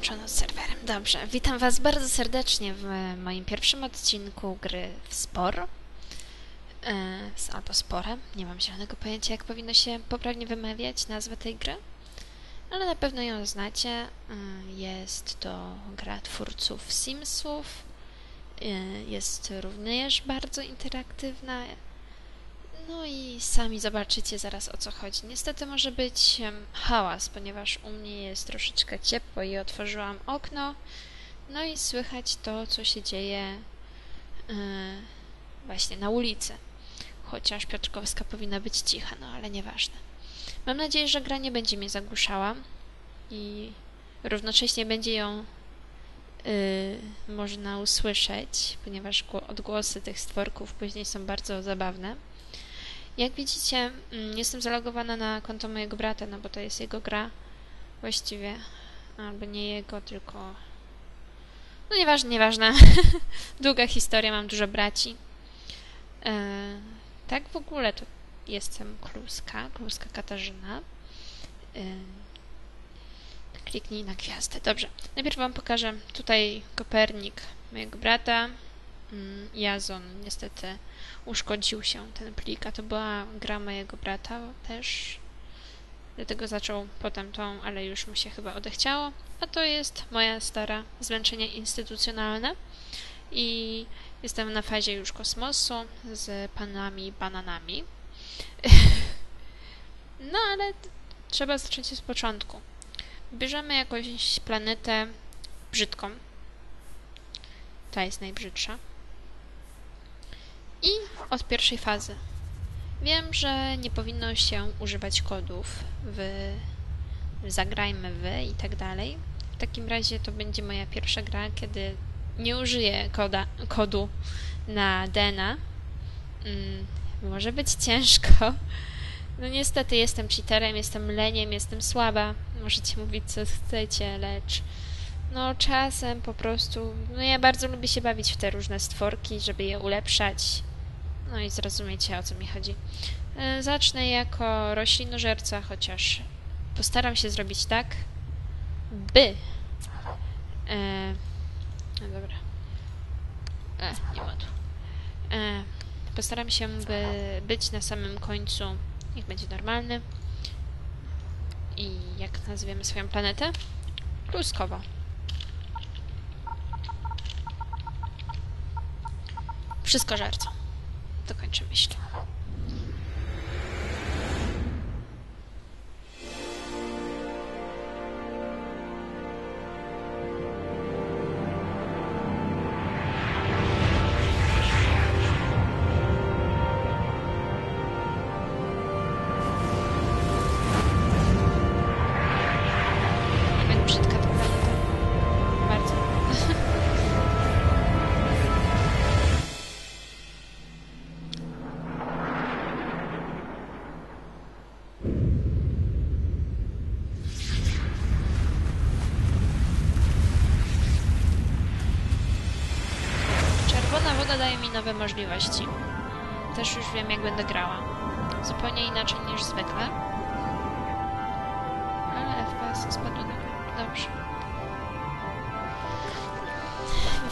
Połączono z serwerem. Dobrze, witam Was bardzo serdecznie w moim pierwszym odcinku gry w Spor. E, albo Sporem. Nie mam zielonego pojęcia, jak powinno się poprawnie wymawiać nazwę tej gry. Ale na pewno ją znacie. E, jest to gra twórców Simsów. E, jest również bardzo interaktywna. No i sami zobaczycie zaraz o co chodzi. Niestety może być hałas, ponieważ u mnie jest troszeczkę ciepło i otworzyłam okno. No i słychać to, co się dzieje e, właśnie na ulicy. Chociaż Piotrkowska powinna być cicha, no ale nieważne. Mam nadzieję, że gra nie będzie mnie zagłuszała i równocześnie będzie ją y, można usłyszeć, ponieważ gło- odgłosy tych stworków później są bardzo zabawne. Jak widzicie, mm, jestem zalogowana na konto mojego brata, no bo to jest jego gra właściwie. Albo nie jego, tylko... No nieważne, nieważne. Długa historia, mam dużo braci. E, tak w ogóle to jestem Kluska, Kluska Katarzyna. E, kliknij na gwiazdę. Dobrze, najpierw wam pokażę tutaj Kopernik mojego brata. Mm, Jazon niestety uszkodził się ten plik, a to była gra mojego brata też. Dlatego zaczął potem tą, ale już mu się chyba odechciało. A to jest moja stara zmęczenie instytucjonalne. I jestem na fazie już kosmosu z panami bananami. no ale trzeba zacząć od początku. Bierzemy jakąś planetę brzydką. Ta jest najbrzydsza. I od pierwszej fazy. Wiem, że nie powinno się używać kodów w zagrajmy wy i tak dalej. W takim razie to będzie moja pierwsza gra, kiedy nie użyję koda, kodu na DNA. Mm, może być ciężko. No niestety jestem cheaterem, jestem leniem, jestem słaba. Możecie mówić co chcecie, lecz no czasem po prostu, no ja bardzo lubię się bawić w te różne stworki, żeby je ulepszać. No i zrozumiecie o co mi chodzi. E, Zacznę jako roślinożerca, chociaż postaram się zrobić tak, by. E, no dobra. E, nie ma tu. E, postaram się, by być na samym końcu. Niech będzie normalny. I jak nazwiemy swoją planetę? Pluskowo. Wszystko żarco. to kończymy ślub. Mi nowe możliwości. Też już wiem, jak będę grała. Zupełnie inaczej niż zwykle. Ale FPS spadł na Dobrze.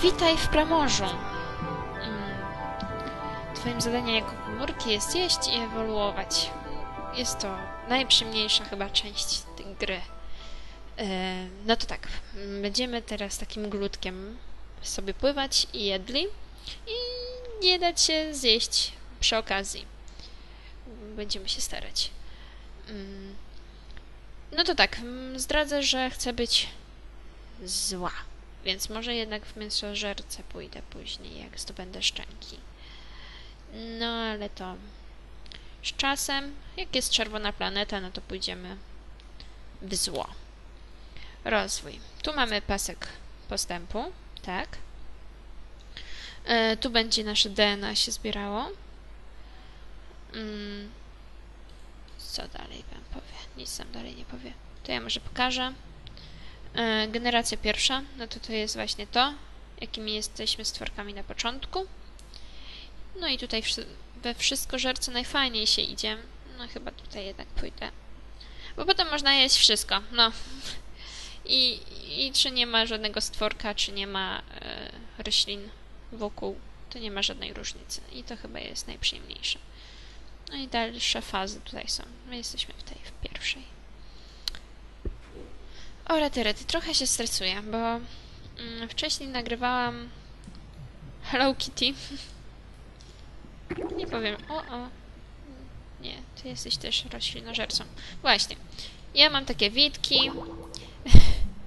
Witaj w Pramorzu. Mm. Twoim zadaniem jako komórki jest jeść i ewoluować. Jest to najprzyjemniejsza chyba część tej gry. No to tak, będziemy teraz takim glutkiem sobie pływać i jedli i nie dać się zjeść przy okazji. Będziemy się starać. Mm. No to tak, mm, zdradzę, że chcę być zła, więc może jednak w mięsożerce pójdę później, jak zdobędę szczęki. No ale to z czasem, jak jest czerwona planeta, no to pójdziemy w zło. Rozwój. Tu mamy pasek postępu, tak. E, tu będzie nasze DNA się zbierało. Mm. Co dalej wam powie? Nic nam dalej nie powie. To ja może pokażę. E, generacja pierwsza, no to to jest właśnie to, jakimi jesteśmy stworkami na początku. No i tutaj we wszystko żerce najfajniej się idzie. No chyba tutaj jednak pójdę. Bo potem można jeść wszystko, no. I, I czy nie ma żadnego stworka, czy nie ma e, roślin wokół, to nie ma żadnej różnicy. I to chyba jest najprzyjemniejsze. No i dalsze fazy tutaj są. My jesteśmy tej, w pierwszej. O, rety, rety, trochę się stresuję, bo mm, wcześniej nagrywałam Hello Kitty. Nie powiem, o, o. Nie, ty jesteś też roślinożercą. Właśnie. Ja mam takie witki,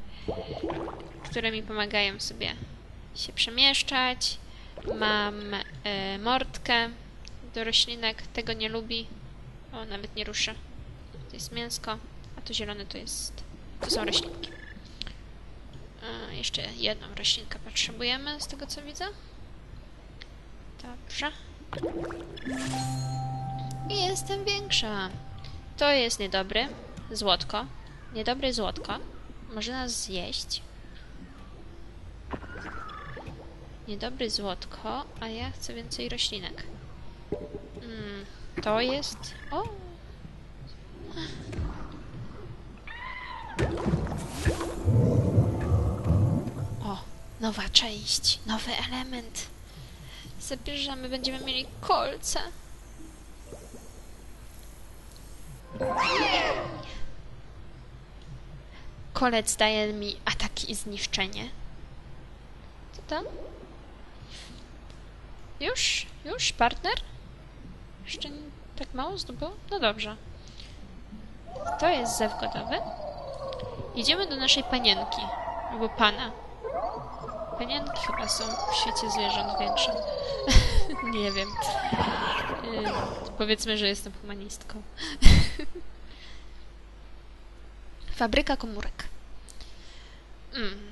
które mi pomagają sobie się przemieszczać. Mam e, mordkę do roślinek. Tego nie lubi. O, nawet nie ruszy. To jest mięsko, a to zielone to jest... To są roślinki. E, jeszcze jedną roślinkę potrzebujemy, z tego co widzę. Dobrze. I jestem większa. To jest niedobry. Złotko. Niedobry złotko. Może nas zjeść. Niedobry złotko, a ja chcę więcej roślinek. Mm, to jest... O! O, nowa część, nowy element. Zabierzemy, będziemy mieli kolce. Kolec daje mi ataki i zniszczenie. Co to? Już? Już? Partner? Jeszcze tak mało zdobyło? No dobrze. To jest zew gotowy. Idziemy do naszej panienki. Albo pana. Panienki chyba są w świecie zwierząt większym. nie wiem. Yy, powiedzmy, że jestem humanistką. Fabryka komórek. Mm.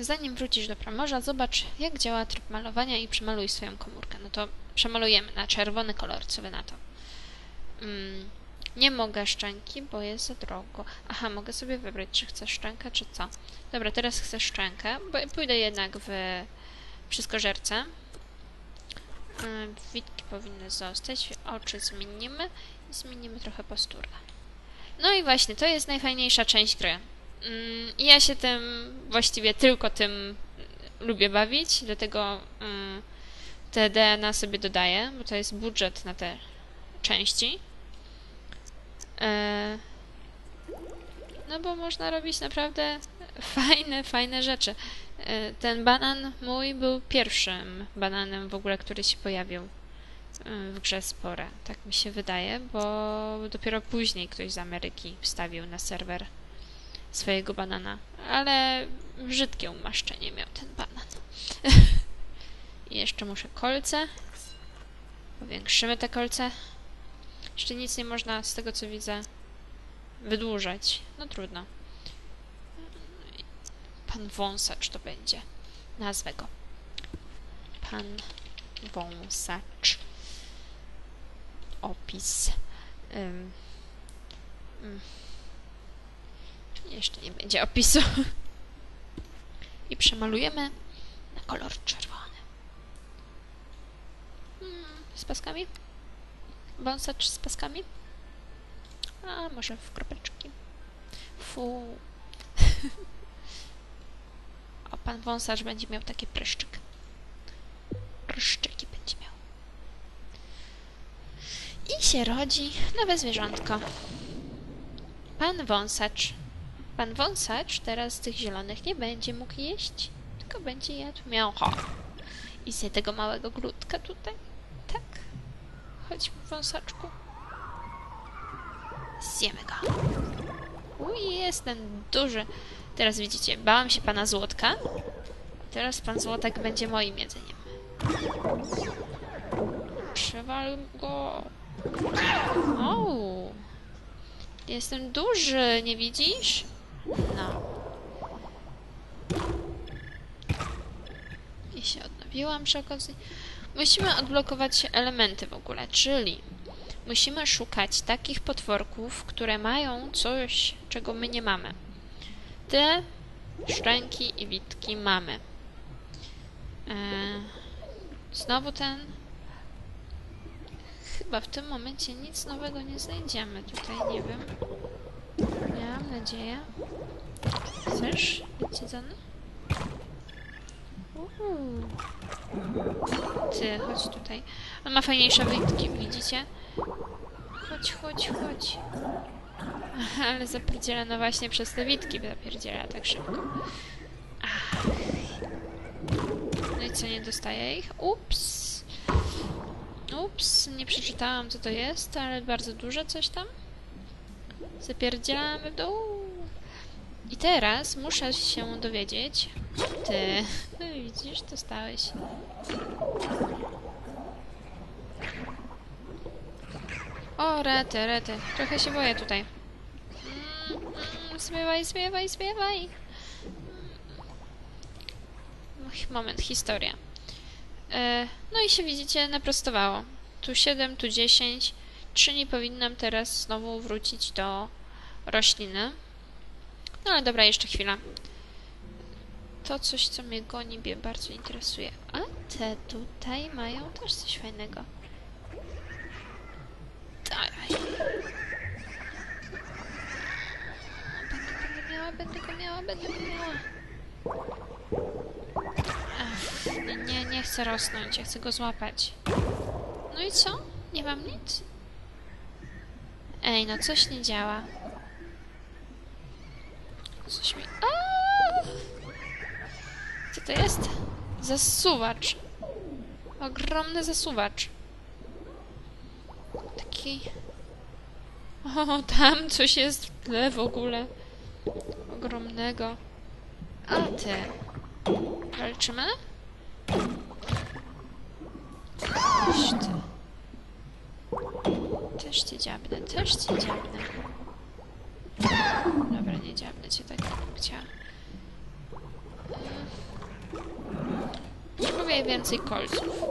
Zanim wrócisz do Pramorza, zobacz, jak działa tryb malowania i przemaluj swoją komórkę. No to przemalujemy na czerwony kolor, co wy na to? Mm. Nie mogę szczęki, bo jest za drogo. Aha, mogę sobie wybrać, czy chcę szczękę, czy co. Dobra, teraz chcę szczękę, bo pójdę jednak w wszystkożerce. Yy, Witki powinny zostać, oczy zmienimy i zmienimy trochę posturę. No i właśnie, to jest najfajniejsza część gry. Mm, I ja się tym, właściwie tylko tym lubię bawić, dlatego mm, te DNA sobie dodaję, bo to jest budżet na te części. E, no bo można robić naprawdę fajne, fajne rzeczy. E, Ten banan mój był pierwszym bananem w ogóle, który się pojawił w grze Spore. Tak mi się wydaje, bo dopiero później ktoś z Ameryki wstawił na serwer swojego banana. Ale brzydkie umaszczenie miał ten banan. I jeszcze muszę kolce. Powiększymy te kolce. Jeszcze nic nie można, z tego co widzę, wydłużać. No trudno. Pan wąsacz to będzie. Nazwę go. Pan wąsacz. Opis. Ym. Mm. Jeszcze nie będzie opisu. I przemalujemy na kolor czerwony. Hmm, z paskami? Wąsacz z paskami? A może w kropeczki? Fu. A pan wąsacz będzie miał taki pryszczyk. Pryszczyki będzie miał. I się rodzi nowe zwierzątko. Pan wąsacz. Pan wąsacz teraz z tych zielonych nie będzie mógł jeść, tylko będzie jadł mięcho. I zje tego małego grudka tutaj. Tak. Chodź, wąsaczku. Zjemy go. Uj, jest ten duży. Teraz widzicie, bałam się pana Złotka. Teraz pan Złotek będzie moim jedzeniem. Przewal go. O, jestem duży, nie widzisz? No. Odnowiłam przy okazji. Musimy odblokować elementy w ogóle, czyli musimy szukać takich potworków, które mają coś, czego my nie mamy. Te szczęki i witki mamy. Eee, znowu ten... Chyba w tym momencie nic nowego nie znajdziemy tutaj, nie wiem. Miałam nadzieję. Chcesz być jedzony? Uhu. Ty, chodź tutaj. On ma fajniejsze witki, widzicie? Chodź, chodź, chodź. Ale zapierdziela, no właśnie przez te witki zapierdziela tak szybko. No i co, nie dostaję ich? Ups. Ups, nie przeczytałam co to jest, ale bardzo dużo coś tam. Zapierdzielamy w dół. I teraz muszę się dowiedzieć. Ty, widzisz, dostałeś. O, rety, rety. Trochę się boję tutaj. Mm, mm, zwiewaj, zwiewaj. Ach, Moment, historia. E, no i się widzicie, naprostowało. Tu 7, tu 10. Czy nie powinnam teraz znowu wrócić do rośliny? No ale dobra, jeszcze chwila. To coś, co mnie goni, mnie bardzo interesuje. A te tutaj mają też coś fajnego. Dawaj. Będę go miała, będę go miała, będę go miała. Ach, nie, nie, nie chcę rosnąć, ja chcę go złapać. No i co? Nie mam nic? Ej, no coś nie działa. Coś mi... Co to jest? Zasuwacz. Ogromny zasuwacz. Taki... O, tam coś jest w tle w ogóle. Ogromnego. A ty. Walczymy? Coś. Też cię dziabnę, też cię dziabnę. Dobra, nie dziabnę cię tak, chciała. Potrzebuję więcej kolców.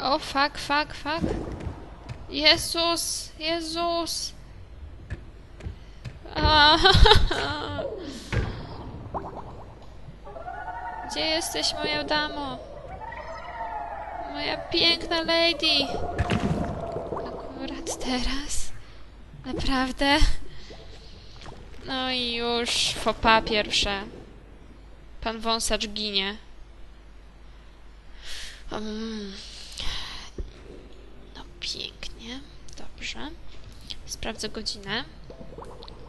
O, fuck, fuck, fuck. Jezus, Jezus. Gdzie jesteś, moja damo? Moja piękna lady. Akurat teraz? Naprawdę? No i już fopa pierwsze. Pan wąsacz ginie. Mm. No pięknie. Dobrze. Sprawdzę godzinę.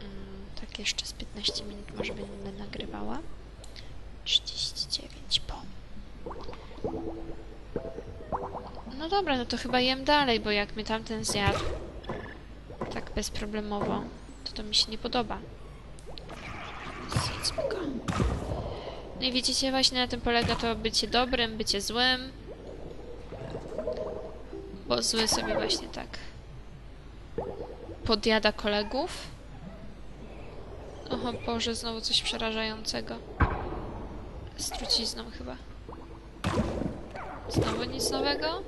Mm, tak jeszcze z 15 minut może będę nagrywała. 39 po. No dobra, no to chyba jem dalej, bo jak mnie tamten zjadł bezproblemowo, to to mi się nie podoba. No i widzicie, właśnie na tym polega to bycie dobrym, bycie złym. Bo zły sobie właśnie tak podjada kolegów. O Boże, znowu coś przerażającego. Z trucizną chyba. Znowu nic nowego?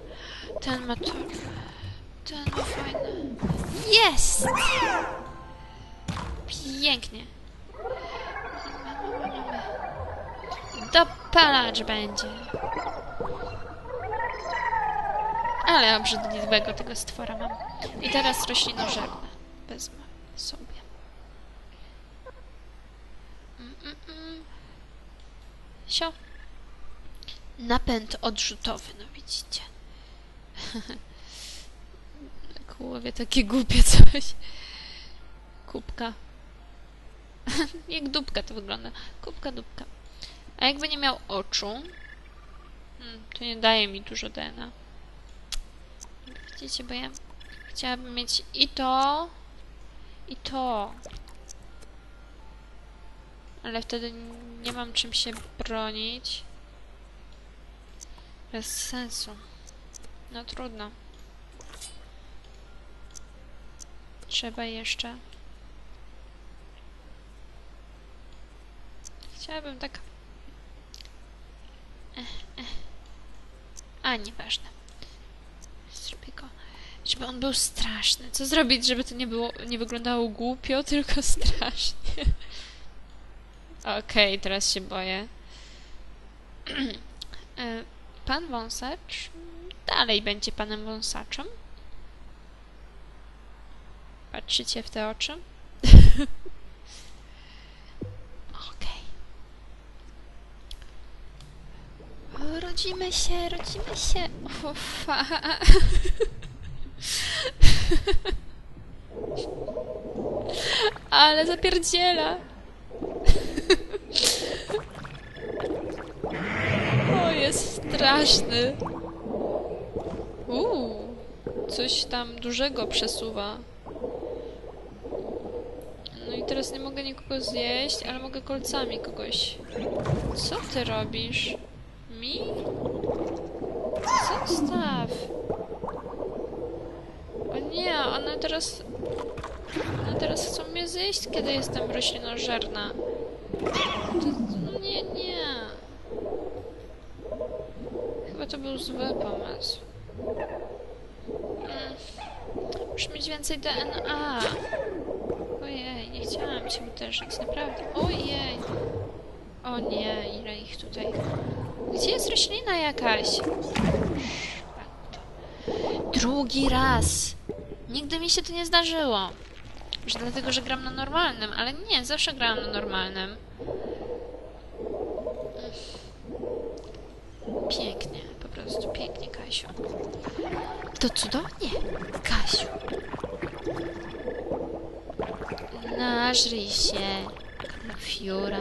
Ten ma to... Ten fajny. Jest! Pięknie. Dopalacz będzie. Ale obrzydliwego tego stwora mam. I teraz roślinożerne. Wezmę sobie. Mm. Sio. Napęd odrzutowy, no widzicie. Kłowie takie głupie coś. Kubka. Jak dupka to wygląda. Kubka, dupka. A jakby nie miał oczu, hmm, to nie daje mi dużo DNA. Widzicie, bo ja chciałabym mieć i to, i to. Ale wtedy nie mam czym się bronić. Bez sensu. No trudno. Trzeba jeszcze. Chciałabym tak. Ech, ech. A, nieważne. Zrobię go. Żeby on był straszny. Co zrobić, żeby to nie było, nie wyglądało głupio, tylko strasznie. Okej, teraz się boję. E, Pan wąsacz dalej będzie panem wąsaczem patrzycie w te oczy? Okej. Okay. Rodzimy się, rodzimy się. O. Ale zapierdziela. o, jest straszny. Uuu, coś tam dużego przesuwa. Nie mogę nikogo zjeść, ale mogę kolcami kogoś. Co ty robisz? Mi? Zostaw. O nie, one teraz... One teraz chcą mnie zjeść, kiedy jestem roślinożerna. To, nie, nie. Chyba to był zły pomysł. Mm. Muszę mieć więcej DNA. Chciałam cię uderzyć, naprawdę. Ojej. O nie, ile ich tutaj. Gdzie jest roślina jakaś? Drugi raz. Nigdy mi się to nie zdarzyło. Może dlatego, że gram na normalnym, ale nie, zawsze grałam na normalnym. Pięknie, po prostu pięknie, Kasiu. To cudownie, Kasiu. Nażryj się, fiura.